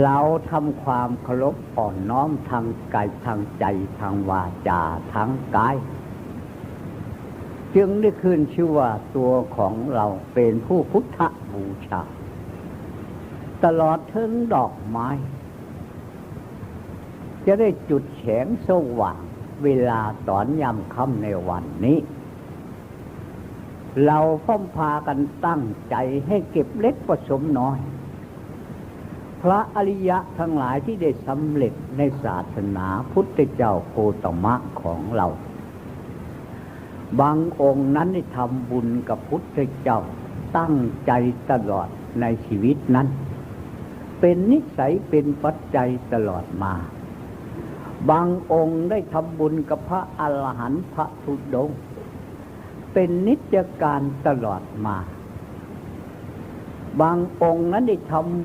เราทำความเคารพอ่อนน้อมทางกายทางใจทางวาจาทางกาย จึงได้ขึ้นชื่อว่าตัวของเราเป็นผู้พุทธบูชา ตลอดถึงดอกไม้ จะได้จุดแสงสว่างเวลาตอนยามค่ำในวันนี้ เราพ้อมพากันตั้งใจให้เก็บเล็กผสมน้อย พระอริยะทั้งหลายที่ได้สำเร็จในศาสนาพุทธเจ้าโคตมะของเรา บางองค์นั้นได้ทำบุญกับพุทธเจ้าตั้งใจตลอดในชีวิตนั้น เป็นนิสัยเป็นปัจจัยตลอดมา บางองค์ได้ทำบุญกับพระอรหันต์พระธุดง เป็นนิจการตลอดมา บางองค์นั้นได้ทำ